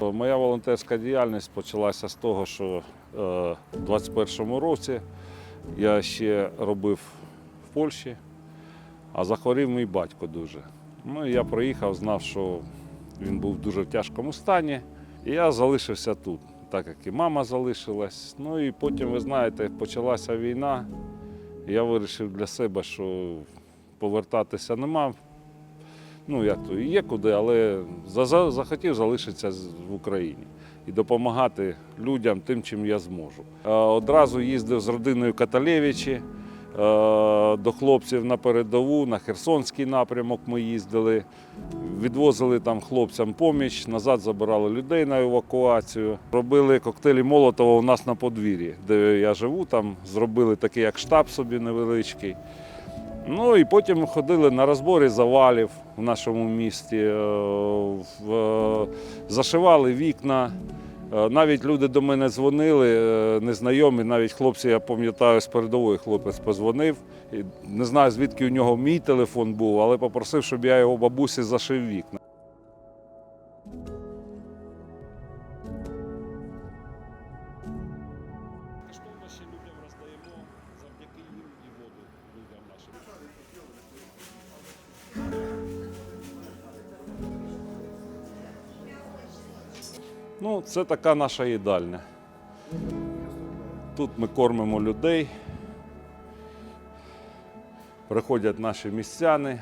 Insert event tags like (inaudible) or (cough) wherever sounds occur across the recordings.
Моя волонтерська діяльність почалася з того, що е, в 21-му році я ще робив в Польщі, а захворів мій батько дуже. Ну, я приїхав, знав, що він був в дуже тяжкому стані, і я залишився тут, так як і мама залишилась. Ну і потім, ви знаєте, почалася війна. Я вирішив для себе, що повертатися нема. Ну, як то є куди, але за- за- захотів залишитися в Україні і допомагати людям тим, чим я зможу. Е, Одразу їздив з родиною Каталевичі е, до хлопців на передову, на Херсонський напрямок ми їздили, відвозили там хлопцям поміч, назад забирали людей на евакуацію. Робили коктейлі Молотова у нас на подвір'ї, де я живу, там зробили такий як штаб собі невеличкий. Ну і потім ходили на розбори завалів в нашому місті, е, е, зашивали вікна. Е, Навіть люди до мене дзвонили, незнайомі, навіть хлопці, я пам'ятаю, з передової хлопець позвонив. Не знаю, звідки у нього мій телефон був, але попросив, щоб я його бабусі зашив вікна. Ну, це така наша їдальня. Тут ми кормимо людей. Приходять наші містяни,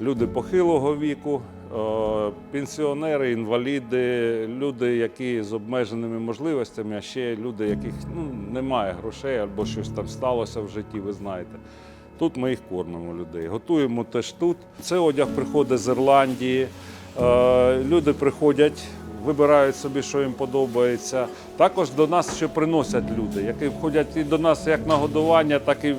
люди похилого віку, е, пенсіонери, інваліди, люди, які з обмеженими можливостями, а ще люди, яких ну, немає грошей або щось там сталося в житті, ви знаєте. Тут ми їх кормимо людей. Готуємо теж тут. Це одяг приходить з Ірландії. Е, Люди приходять, вибирають собі, що їм подобається. Також до нас ще приносять люди, які входять і до нас як на годування, так і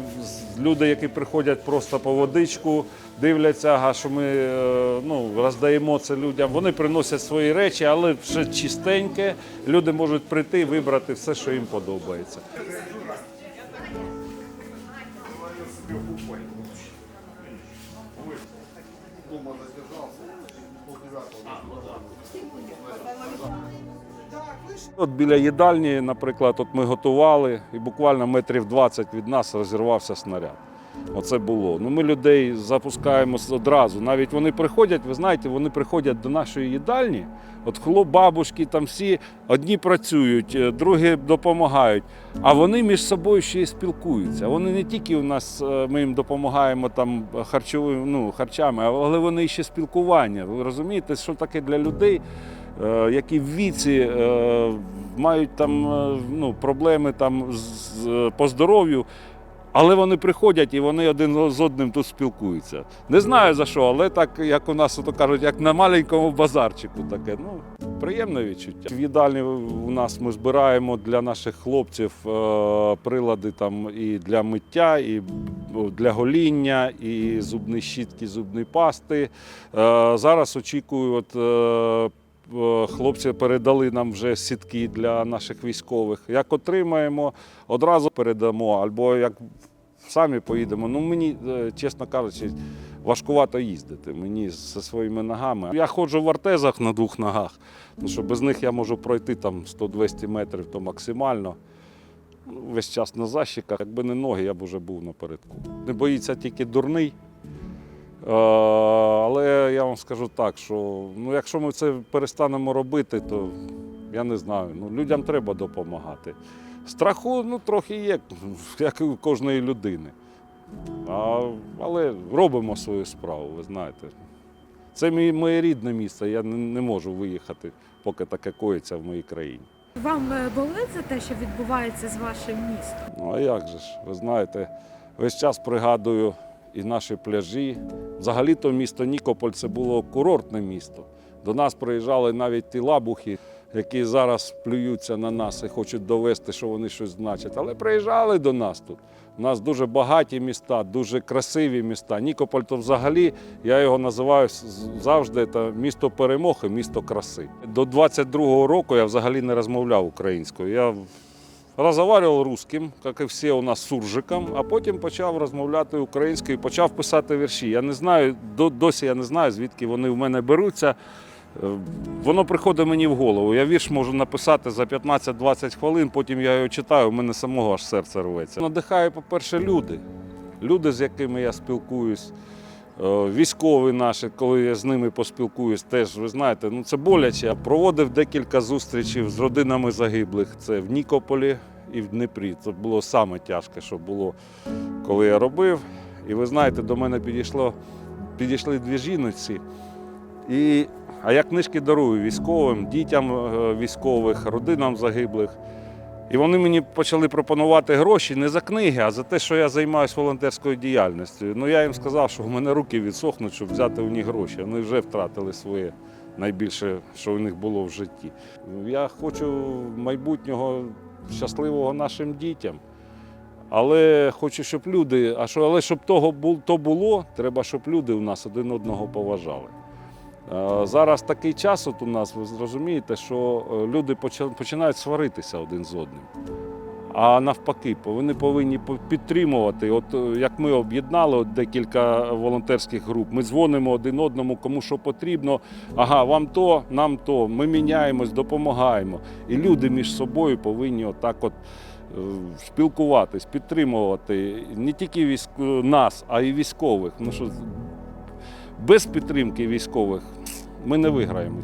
люди, які приходять просто по водичку, дивляться, ага, що ми е, ну, роздаємо це людям. Вони приносять свої речі, але вже чистеньке. Люди можуть прийти вибрати все, що їм подобається. От біля їдальні, наприклад, от ми готували, і буквально метрів 20 від нас розірвався снаряд. Оце було. Ну, ми людей запускаємо одразу. Навіть вони приходять, ви знаєте, вони приходять до нашої їдальні. От хлоп, бабушки, там всі одні працюють, е, другі допомагають. А вони між собою ще й спілкуються. Вони не тільки у нас, е, ми їм допомагаємо там харчовим, ну, харчами, але вони ще спілкування. Ви розумієте, що таке для людей, е, які в віці мають там ну, проблеми там по здоров'ю. Але вони приходять і вони один з одним тут спілкуються. Не знаю за що, але так, як у нас то кажуть, як на маленькому базарчику таке. Ну, приємне відчуття. В їдальні у нас ми збираємо для наших хлопців е, прилади там і для миття, і для гоління, і зубні щітки, зубні пасти. Е, зараз очікую, от. Е, е, Хлопці передали нам вже сітки для наших військових. Як отримаємо, одразу передамо, або як самі поїдемо. Ну мені, е, чесно кажучи, важкувато їздити. Мені зі своїми ногами. Я ходжу в артезах на двох ногах, тому що без них я можу пройти там 100-200 метрів, то максимально. Ну, Весь час на защиках. Якби не ноги, я б вже був напередку. Не боїться тільки дурний. Вам скажу так, що ну, якщо ми це перестанемо робити, то я не знаю. Ну, людям треба допомагати. Страху ну, трохи є, (laughs) як і у кожної людини. А, але робимо свою справу, ви знаєте. Це мій, моє рідне місце, я не, не можу виїхати, поки таке коїться в моїй країні. Вам е, болить за те, що відбувається з вашим містом? Ну а як же ж? Ви знаєте, весь час пригадую і наші пляжі. Взагалі-то місто Нікополь це було курортне місто. До нас приїжджали навіть ті лабухи, які зараз плюються на нас і хочуть довести, що вони щось значать. Але приїжджали до нас тут. У нас дуже багаті міста, дуже красиві міста. Нікополь то взагалі, я його називаю завжди це місто перемог і місто краси. До 22-го року я взагалі не розмовляв українською. Я Розговаривав русским, як і всі у нас суржиком, а потім почав розмовляти українською, почав писати вірші. Я не знаю, до- досі я не знаю, звідки вони в мене беруться. Е, Воно приходить мені в голову. Я вірш можу написати за 15-20 хвилин, потім я його читаю, у мене самого аж серце рветься. Надихає, по-перше, люди. Люди, з якими я спілкуюсь. Е, Військові наші, коли я з ними поспілкуюсь, теж ви знаєте, ну це боляче. Я проводив декілька зустрічей з родинами загиблих. Це в Нікополі і в Дніпрі. Це було саме тяжке, що було, коли я робив. І ви знаєте, до мене підійшло, підійшли дві жіночці. І, а я книжки дарую військовим, дітям е, військових, родинам загиблих. І вони мені почали пропонувати гроші не за книги, а за те, що я займаюся волонтерською діяльністю. Ну я їм сказав, що в мене руки відсохнуть, щоб взяти у них гроші. Вони вже втратили своє найбільше, що у них було в житті. Я хочу майбутнього щасливого нашим дітям. Але хочу, щоб люди, а що, але щоб того то було, треба, щоб люди у нас один одного поважали. Е, Зараз такий час от у нас, ви зрозумієте, що е, люди починають сваритися один з одним. А навпаки, вони повинні по- підтримувати. От е, як ми об'єднали от декілька волонтерських груп, ми дзвонимо один одному, кому що потрібно. Ага, вам то, нам то. Ми міняємось, допомагаємо. І люди між собою повинні отак от спілкуватись, підтримувати не тільки військ... нас, а й військових. Ну що без підтримки військових ми не виграємо.